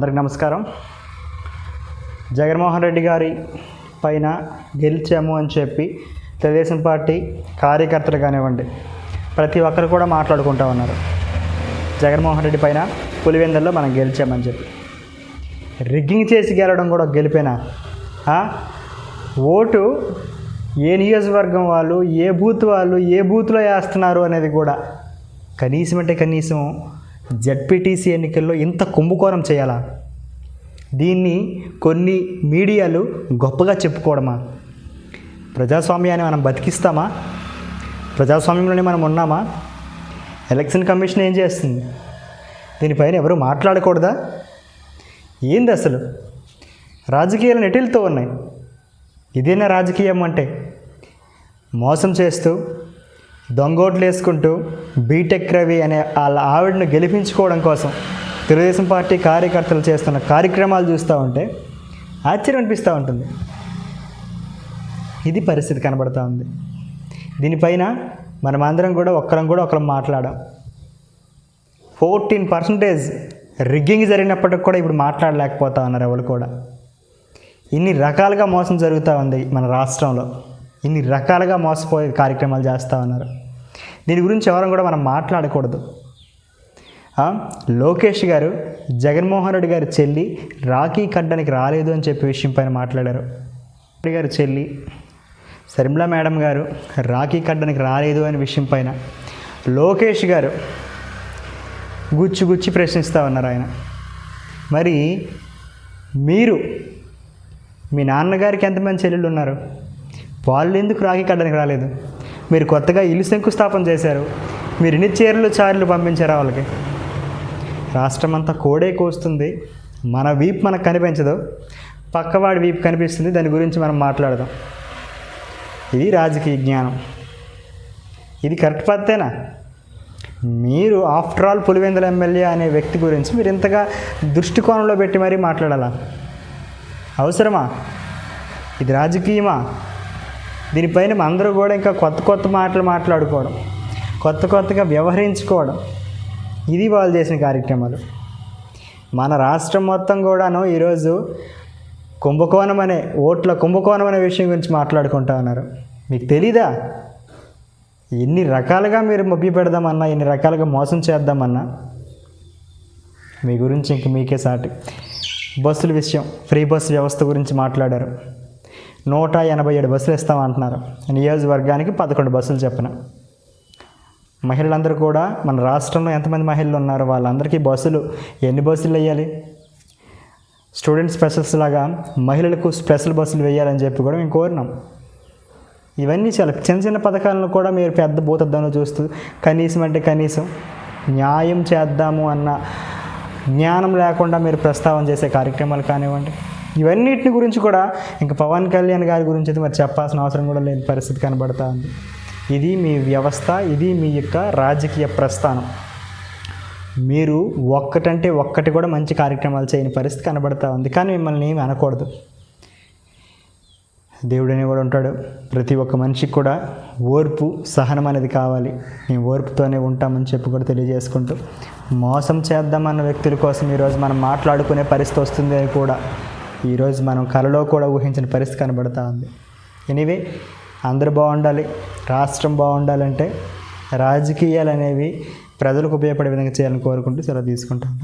అందరికి నమస్కారం. జగన్మోహన్ రెడ్డి గారి పైన గెలిచాము అని చెప్పి తెలుగుదేశం పార్టీ కార్యకర్తలు కానివ్వండి ప్రతి ఒక్కరు కూడా మాట్లాడుకుంటా ఉన్నారు. జగన్మోహన్ రెడ్డి పైన పులివెందల్లో మనం గెలిచామని చెప్పి. రిగ్గింగ్ చేసి గెలవడం కూడా గెలిపేనా? ఓటు ఏ నియోజకవర్గం వాళ్ళు ఏ బూత్ వాళ్ళు ఏ బూత్లో వేస్తున్నారు అనేది కూడా కనీసం అంటే కనీసం జడ్పీటీసీ ఎన్నికల్లో ఇంత కుంభకోణం చేయాలా? దీన్ని కొన్ని మీడియాలు గొప్పగా చెప్పుకోవడమా? ప్రజాస్వామ్యాన్ని మనం బతికిస్తామా? ప్రజాస్వామ్యంలోనే మనం ఉన్నామా? ఎలక్షన్ కమిషన్ ఏం చేస్తుంది? దీనిపైన ఎవరు మాట్లాడకూడదా? ఏంది అసలు? రాజకీయాలు నెటిల్తో ఉన్నాయి. ఇదేనా రాజకీయం అంటే? మోసం చేస్తూ దొంగోట్లు వేసుకుంటూ బీటెక్ రవి అనే వాళ్ళ ఆవిడను గెలిపించుకోవడం కోసం తెలుగుదేశం పార్టీ కార్యకర్తలు చేస్తున్న కార్యక్రమాలు చూస్తూ ఉంటే ఆశ్చర్యం అనిపిస్తూ ఉంటుంది. ఇది పరిస్థితి కనబడుతూ ఉంది. దీనిపైన మనమందరం కూడా ఒక్కరం కూడా ఒకరం మాట్లాడాం. ఫోర్టీన్ పర్సంటేజ్ రిగ్గింగ్ జరిగినప్పటికి కూడా ఇప్పుడు మాట్లాడలేకపోతా ఉన్నారు ఎవరు కూడా. ఇన్ని రకాలుగా మోసం జరుగుతూ ఉంది మన రాష్ట్రంలో. ఇన్ని రకాలుగా మోసపోయే కార్యక్రమాలు చేస్తూ ఉన్నారు. దీని గురించి ఎవరం కూడా మనం మాట్లాడకూడదు. లోకేష్ గారు జగన్మోహన్ రెడ్డి గారి చెల్లి రాఖీ కట్టడానికి రాలేదు అని చెప్పే విషయం పైన మాట్లాడారు. రెడ్డి గారి చెల్లి శర్మిలా మేడం గారు రాఖీ కట్టడానికి రాలేదు అనే విషయం పైన లోకేష్ గారు గుచ్చి గుచ్చి ప్రశ్నిస్తూ ఉన్నారు ఆయన. మరి మీరు మీ నాన్నగారికి ఎంతమంది చెల్లెళ్ళు ఉన్నారు? వాళ్ళు ఎందుకు రాఖీ కట్టడానికి రాలేదు? మీరు కొత్తగా ఇల్లు శంకుస్థాపన చేశారు. మీరు ఎన్ని చీరలు చారులు పంపించారా వాళ్ళకి? రాష్ట్రం అంతా కోడే కోస్తుంది. మన వీప్ మనకు కనిపించదు. పక్కవాడి వీపు కనిపిస్తుంది. దాని గురించి మనం మాట్లాడదాం. ఇది రాజకీయ జ్ఞానం. ఇది కరెక్ట్ పద్ధతేనా? మీరు ఆఫ్టర్ ఆల్ పులివెందుల ఎమ్మెల్యే అనే వ్యక్తి గురించి మీరు ఇంతగా దృష్టికోణంలో పెట్టి మరీ మాట్లాడాలా? అవసరమా? ఇది రాజకీయమా? దీనిపైన అందరూ కూడా ఇంకా కొత్త కొత్త మాటలు మాట్లాడుకోవడం కొత్త కొత్తగా వ్యవహరించుకోవడం ఇది వాళ్ళు చేసిన కార్యక్రమాలు. మన రాష్ట్రం మొత్తం కూడాను ఈరోజు కుంభకోణం అనే ఓట్ల కుంభకోణం అనే విషయం గురించి మాట్లాడుకుంటా ఉన్నారు. మీకు తెలీదా? ఎన్ని రకాలుగా మీరు మభ్య పెడదామన్నా ఎన్ని రకాలుగా మోసం చేద్దామన్నా మీ గురించి ఇంక మీకే సాటి. బస్సుల విషయం ఫ్రీ బస్సు వ్యవస్థ గురించి మాట్లాడారు. నూట ఎనభై ఏడు బస్సులు ఇస్తామంటున్నారు నియోజకవర్గానికి పదకొండు బస్సులు చెప్పిన. మహిళలందరూ కూడా మన రాష్ట్రంలో ఎంతమంది మహిళలు ఉన్నారు వాళ్ళందరికీ బస్సులు ఎన్ని బస్సులు వేయాలి? స్టూడెంట్ స్పెషల్స్ లాగా మహిళలకు స్పెషల్ బస్సులు వేయాలని చెప్పి కూడా మేము కోరినాం. ఇవన్నీ చాలా చిన్న చిన్న పథకాలను కూడా మీరు పెద్ద భూతద్దంలో చూస్తూ కనీసం అంటే కనీసం న్యాయం చేద్దాము అన్న జ్ఞానం లేకుండా మీరు ప్రస్తావన చేసే కార్యక్రమాలు కానివ్వండి. ఇవన్నిటిని గురించి కూడా ఇంకా పవన్ కళ్యాణ్ గారి గురించి అయితే మరి చెప్పాల్సిన అవసరం కూడా లేని పరిస్థితి కనబడతా ఉంది. ఇది మీ వ్యవస్థ ఇది మీ యొక్క రాజకీయ ప్రస్థానం. మీరు ఒక్కటంటే ఒక్కటి కూడా మంచి కార్యక్రమాలు చేయని పరిస్థితి కనబడతా ఉంది. కానీ మిమ్మల్ని ఏమి అనకూడదు. దేవుడు అనేవాడు ఉంటాడు. ప్రతి ఒక్క మనిషికి కూడా ఓర్పు సహనం అనేది కావాలి. మేము ఓర్పుతోనే ఉంటామని చెప్పి కూడా తెలియజేసుకుంటూ మోసం చేద్దామన్న వ్యక్తుల కోసం ఈరోజు మనం మాట్లాడుకునే పరిస్థితి వస్తుంది అని కూడా ఈరోజు మనం కలలో కూడా ఊహించిన పరిస్థితి కనబడుతూ ఉంది. ఎనివే అందరూ బాగుండాలి రాష్ట్రం బాగుండాలంటే రాజకీయాలు అనేవి ప్రజలకు ఉపయోగపడే విధంగా చేయాలని కోరుకుంటూ సెలవు తీసుకుంటాను.